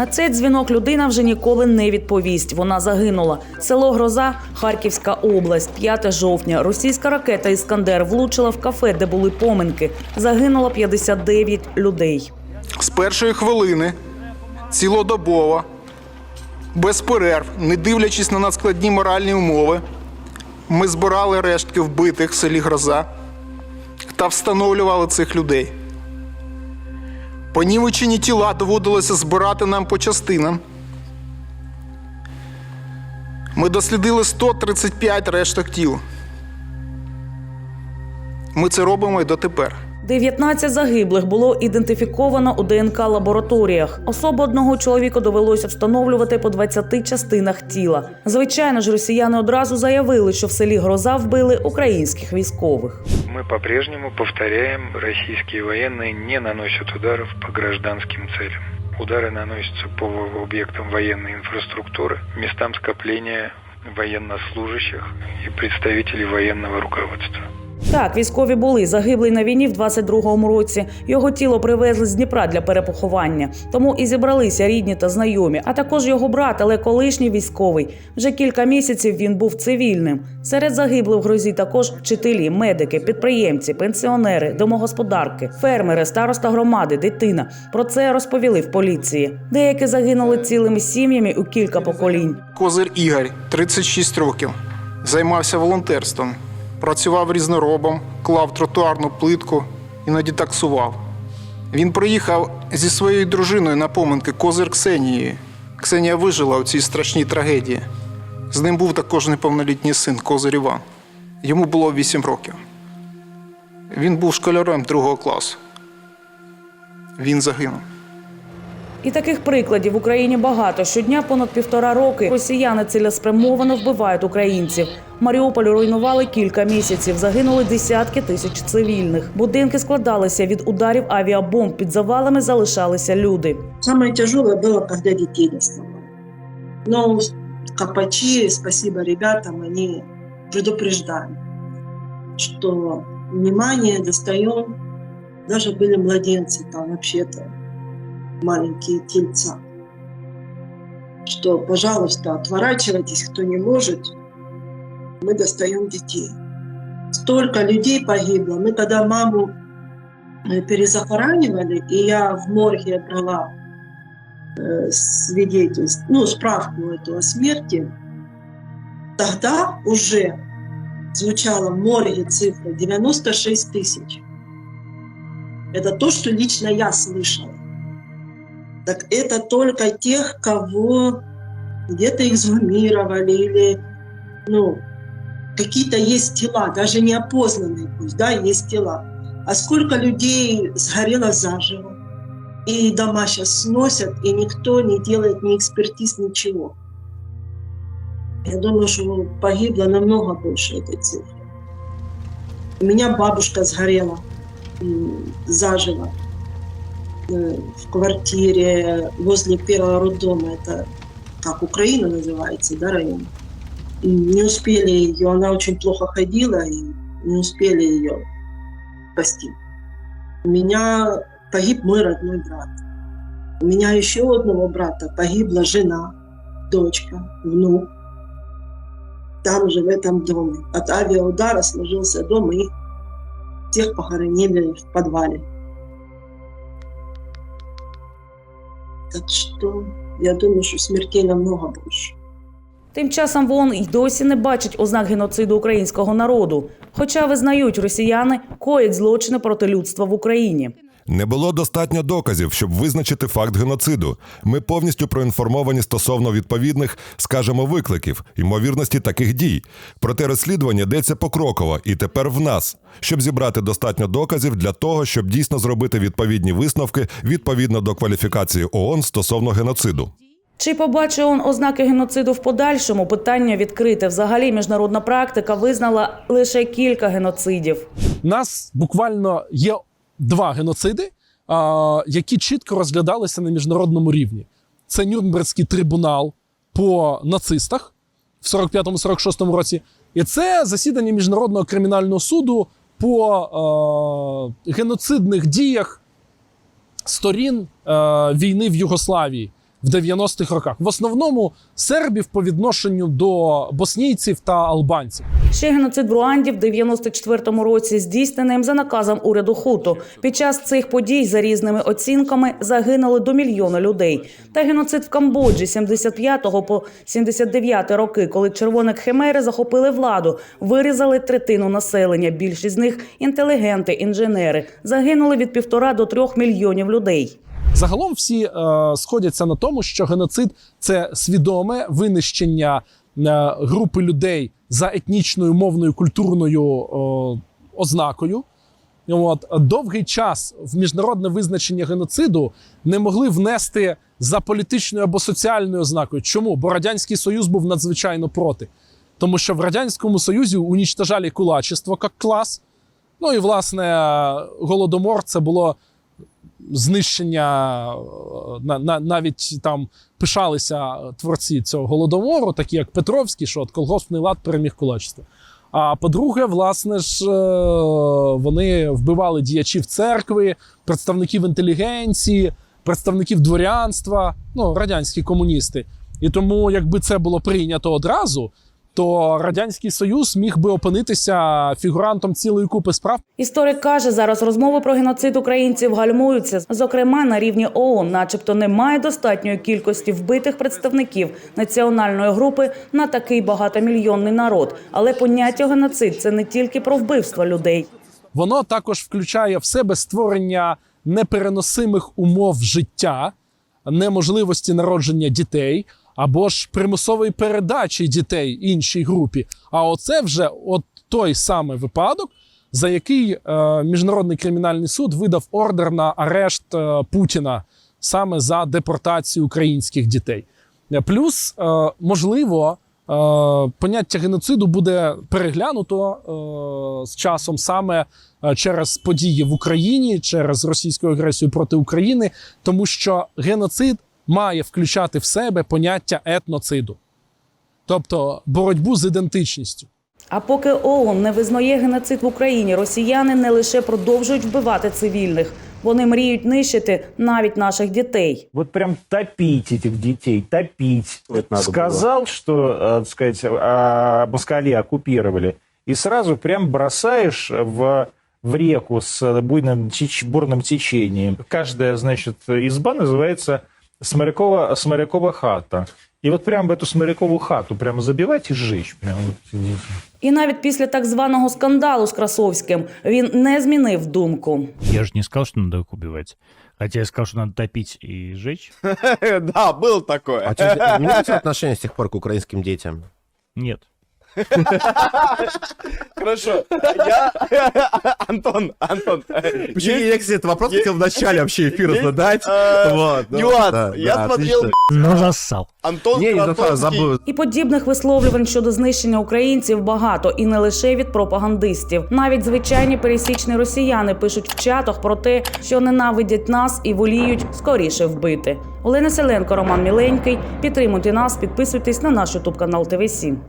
На цей дзвінок людина вже ніколи не відповість. Вона загинула. Село Гроза, Харківська область, 5 жовтня. Російська ракета Іскандер влучила в кафе, де були поминки. Загинуло 59 людей. З першої хвилини, цілодобово, без перерв, не дивлячись на надскладні моральні умови, ми збирали рештки вбитих в селі Гроза та встановлювали цих людей. Понівечені тіла доводилося збирати нам по частинам. Ми дослідили 135 решток тіл. Ми це робимо і дотепер. 19 загиблих було ідентифіковано у ДНК лабораторіях. Особу одного чоловіка довелося встановлювати по 20 частинах тіла. Звичайно ж, росіяни одразу заявили, що в селі Гроза вбили українських військових. Мы по-прежнему повторяем, российские военные не наносят ударов по гражданским целям. Удары наносятся по объектам военной инфраструктуры, местам скопления военнослужащих и представителей военного руководства. Так, військові були загиблий на війні в 22-му році. Його тіло привезли з Дніпра для перепоховання. Тому і зібралися рідні та знайомі, а також його брат, але колишній військовий. Вже кілька місяців він був цивільним. Серед загиблих в грозі також вчителі, медики, підприємці, пенсіонери, домогосподарки, фермери, староста громади, дитина. Про це розповіли в поліції. Деякі загинули цілими сім'ями у кілька поколінь. Козир Ігор, 36 років, займався волонтерством, працював різноробом, клав тротуарну плитку, іноді таксував. Він приїхав зі своєю дружиною на поминки Козир Ксенією. Ксенія вижила у цій страшній трагедії. З ним був також неповнолітній син Козир Іван. Йому було 8 років. Він був школярем другого класу. Він загинув. І таких прикладів в Україні багато. Щодня понад півтора роки росіяни цілеспрямовано вбивають українців. Маріуполь руйнували кілька місяців. Загинули десятки тисяч цивільних. Будинки складалися від ударів авіабомб. Під завалами залишалися люди. Самое тяжелое было, когда детей доставали. Но копачи, спасибо ребятам, они предупреждали, что внимание достаем, даже были младенцы там вообще-то, Маленькие тельца, что, пожалуйста, отворачивайтесь, кто не может, мы достаем детей. Столько людей погибло. Мы когда маму э, перезахоранивали, и я в морге брала э, свидетельство, ну, справку эту о смерти, тогда уже звучала в морге цифра 96 тысяч. Это то, что лично я слышала. Так это только тех, кого где-то эксгумировали или, ну, какие-то есть тела, даже неопознанные пусть, да, есть тела. А сколько людей сгорело заживо, и дома сейчас сносят, и никто не делает ни экспертиз, ничего. Я думаю, что погибло намного больше этой цифры. У меня бабушка сгорела заживо в квартире возле первого роддома. Это как Украина называется, да, район. Не успели ее, она очень плохо ходила, и не успели ее спасти. У меня погиб мой родной брат. У меня еще одного брата погибла жена, дочка, внук. Там же, в этом доме. От авиаудара сложился дом, и всех похоронили в подвале. Так что я думаю, что смертей намного больше. Тим часом ВОН й досі не бачить ознак геноциду українського народу. Хоча визнають, росіяни коять злочини проти людства в Україні. Не було достатньо доказів, щоб визначити факт геноциду. Ми повністю проінформовані стосовно відповідних, скажімо, викликів, ймовірності таких дій. Проте розслідування йдеться покроково і тепер в нас, щоб зібрати достатньо доказів для того, щоб дійсно зробити відповідні висновки відповідно до кваліфікації ООН стосовно геноциду. Чи побачить он ознаки геноциду в подальшому? Питання відкрите. Взагалі, міжнародна практика визнала лише кілька геноцидів. Нас буквально є два геноциди, які чітко розглядалися на міжнародному рівні. Це Нюрнбергський трибунал по нацистах в 45-46 році, і це засідання Міжнародного кримінального суду по е, геноцидних діях сторін е, війни в Югославії. В 90-х роках. В основному сербів по відношенню до боснійців та албанців. Ще геноцид в Руанді в 94-му році здійсненим за наказом уряду Хуту. Під час цих подій за різними оцінками загинули до мільйона людей. Та геноцид в Камбоджі 75-го по 79 роки, коли червоні химери захопили владу, вирізали третину населення. Більшість з них інтелігенти, інженери. Загинули від півтора до трьох мільйонів людей. Загалом всі е, сходяться на тому, що геноцид це свідоме винищення е, групи людей за етнічною, мовною, культурною е, ознакою. От довгий час в міжнародне визначення геноциду не могли внести за політичною або соціальною ознакою. Чому? Бо радянський союз був надзвичайно проти, тому що в радянському союзі унічтожали кулачество як клас. Ну і власне голодомор це було знищення е, на, на, навіть там пишалися творці цього голодомору, такі як Петровський, що от колгоспний лад переміг кулачество. А по-друге, власне ж, е, вони вбивали діячів церкви, представників інтелігенції, представників дворянства, ну, радянські комуністи. І тому, якби це було прийнято одразу, то Радянський Союз міг би опинитися фігурантом цілої купи справ. Історик каже, зараз розмови про геноцид українців гальмуються, зокрема на рівні ООН, начебто немає достатньої кількості вбитих представників національної групи на такий багатомільйонний народ. Але поняття геноцид це не тільки про вбивство людей. Воно також включає в себе створення непереносимих умов життя, неможливості народження дітей або ж примусової передачі дітей іншій групі. А оце вже от той самий випадок, за який е, міжнародний кримінальний суд видав ордер на арешт е, Путіна саме за депортацію українських дітей. Плюс, е, можливо, е, поняття геноциду буде переглянуто е, з часом саме е, через події в Україні, через російську агресію проти України, тому що геноцид має включати в себе поняття етноциду, тобто боротьбу з ідентичністю. А поки ООН не визнає геноцид в Україні, росіяни не лише продовжують вбивати цивільних, вони мріють нищити навіть наших дітей. Вот прям топить этих детей, топить. Это надо Сказал, что, э, так сказать, а, москали оккупировали, и сразу прям бросаешь в, в реку с буйным, теч- бурным течением. Каждая, значит, изба называется Смолякова, Смолякова хата. И вот прям в эту Смолякову хату прямо забивать и сжечь. Прям вот сидите. І навіть після так званого скандалу з Красовським він не змінив думку. Я же не сказал, что надо их убивать. Хотя я сказал, что надо топить и сжечь. Да, было такое. А что, меняется отношение с тех пор к украинским детям? Нет. Хорошо. Я... Антон, Антон. Почему я, кстати, этот вопрос хотел в начале вообще эфира есть, задать? э, Вот, ну, Нюанс. да, Я да, смотрел, отлично. Но зассал. Антон Не, не Красовский- знаю, забыл. І подібних висловлювань щодо знищення українців багато, і не лише від пропагандистів. Навіть звичайні пересічні росіяни пишуть в чатах про те, що ненавидять нас і воліють скоріше вбити. Олена Селенко, Роман Міленький. Підтримуйте нас, підписуйтесь на наш ютуб канал ТВ 7